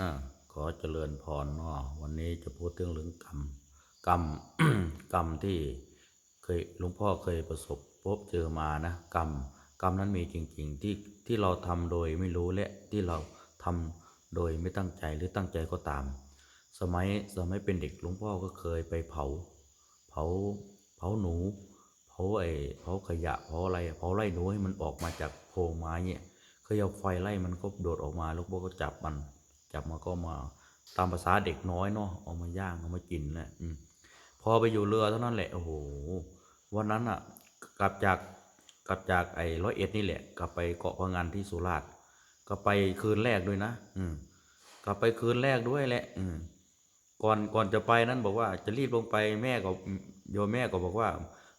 อขอเจริญพรเนาะวันนี้จะพูดถึงเรื่องกรรม กรรมกรรมที่เคยหลวงพ่อเคยประสบพบเจอมานะกรรม กรรมนั้นมีจริง ๆ ที่ที่เราทำโดยไม่รู้และที่เราทำโดยไม่ตั้งใจหรือตั้งใจก็ตาม สมัยสมัยเป็นเด็กหลวงพ่อก็เคยไปเผา เผาเผาหนูเผาไอ้เผาขยะเผาอะไรเผาไล่หนูให้มันออกมาจากโพรงไม้เนี่ยเคยเอาไฟไล่มันก็โดดออกมาหลูกพ่อก็จับมัน จับมาก็มาตามภาษาเด็กน้อยเนาะเอามาย่างเอามากินแหละพอไปอยู่เรือเท่านั้นแหละ โอ้โห วันนั้นอะ กลับจากกลับจากไอ้ร้อยเอ็ดนี่แหละ กลับไปเกาะพะงันที่สุราษฎร์ก็ไปคืนแรกด้วยนะ อืม กลับไปคืนแรกด้วยแหละ อืม ก่อนก่อนจะไปนั้นบอกว่า จะรีบลงไปแม่ก็โยมแม่ก็บอกว่า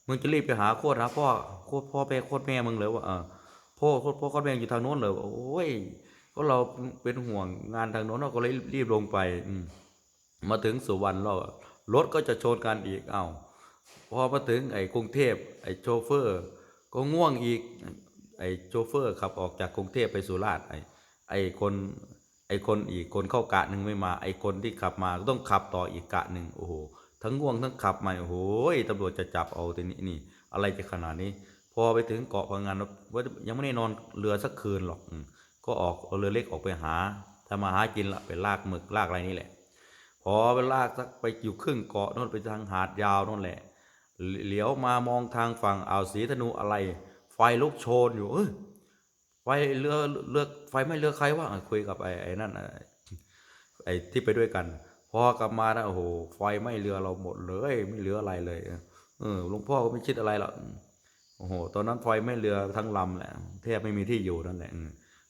มึงจะรีบไปหาโคตรหาพ่อโคตรพ่อแม่โคตรแม่มึงเลยว่าเออพ่อโคตรพ่อโคตรแม่อยู่ทางโน้นเลยโอ้ย ก็เราเป็นห่วงงานทางโน้นเราก็เลยรีบลงไปอืมาถึงสุวรรณเรารถก็จะชนกันอีกเอ้าพอมาถึงไอ้กรุงเทพไอ้โชเฟอร์ ก็ง่วงอีกไอ้โชเฟอร์ขับออกจากกรุงเทพไปสุราษฎร์ไอ้ไอ้คนไอ้คนอีกคนเข้ากะหนึ่งไม่มา ไอ้คนที่ขับมาก็ต้องขับต่ออีกกะหนึ่งโอ้โหทั้งง่วงทั้งขับมาโอ้โหตำรวจจะจับเอาทีนี้นี่ อะไรจะขนาดนี้ พอไปถึงเกาะพังงานว่ายังไม่ได้นอนเรือสักคืนหรอก ก็ออกเอาเรือเล็กออกไปหาถ้ามาหากินละไปลากหมึกลากอะไรนี่แหละ พอไปลากสักไปอยู่ครึ่งเกาะโน่นไปทางหาดยาวนั่นแหละ เหลียวมามองทางฝั่งอ่าวศรีธนูอะไร ไฟลุกโชนอยู่เอ้ยไฟเรือเรือไฟไม่เรือกใครวะอะคุยกับไอ้ไอ้นั่นไอ้ที่ไปด้วยกันพอกลับมานะโอ้โหไฟไม้เรือเราหมดเลยไม่เหลืออะไรเลยเออหลวงพ่อก็ไม่คิดอะไรหรอกโอ้โห ตอนนั้นไฟไม้เรือทั้งลำแหละแทบไม่มีที่อยู่นั่นแหละ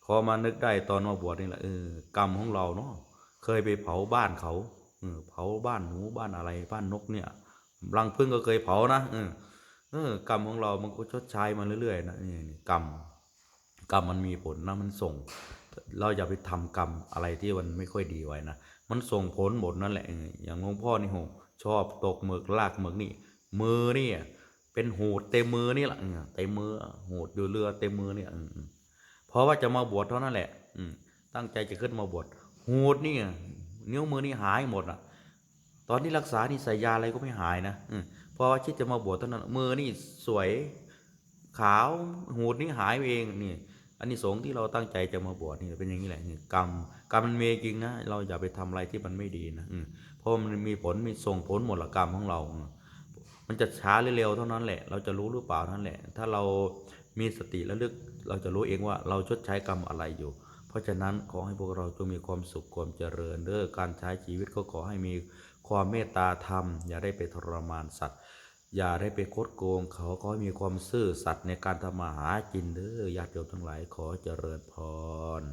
อืมพอมานึกได้ตอนมาบวชนี่แหละเออกรรมของเราเนาะเคยไปเผาบ้านเขาเออเผาบ้านหนูบ้านอะไรบ้านนกเนี่ยรังพึ่งก็เคยเผานะเออเออกรรมของเรามันก็ชดใช้มาเรื่อยๆนะนี่กรรมกรรมมันมีผลนะมันส่ง เราอย่าไปทำกรรมอะไรที่มันไม่ค่อยดีไว้นะมันส่งผลหมดนั่นแหละอย่างหลวงพ่อนี่โหชอบตกหมึกลากหมึกนี่ มือนี่เป็นหูดเต็มมือนี่แหละเต็มมือหูดอยู่เรือเต็มมือเนี่ย เพราะว่าจะมาบวชเท่านั้นแหละ อืม ตั้งใจจะขึ้นมาบวชหูดนี่นิ้วมือนี่หายหมดอะ ตอนที่รักษานี่ใส่ยาอะไรก็ไม่หายนะอืมเพราะว่าคิดจะมาบวชเท่านั้นมือนี่สวยขาวหูดนี่หายเองนี่อันนี้สงที่เราตั้งใจจะมาบวชนี่เป็นอย่างนี้แหละนี่กรรมกรรมมันเมจริงนะเราอย่าไปทำอะไรที่มันไม่ดีนะอืเพราะมันมีผลมีส่งผลหมดละกรรมของเรามมันจะช้าหรือเร็วเท่านั้นแหละ เราจะรู้หรือเปล่าเท่านั้นแหละ ถ้าเรา มีสติและลึกเราจะรู้เองว่าเราชดใช้กรรมอะไรอยู่ เพราะฉะนั้นขอให้พวกเราจงมีความสุขความเจริญเด้อการใช้ชีวิตก็ขอให้มีความเมตตาธรรม อย่าได้ไปทรมานสัตว์ อย่าได้ไปคดโกง เขาก็ให้มีความซื่อสัตย์ในการทำมาหากินเด้อญาติโยมทั้งหลายขอเจริญพร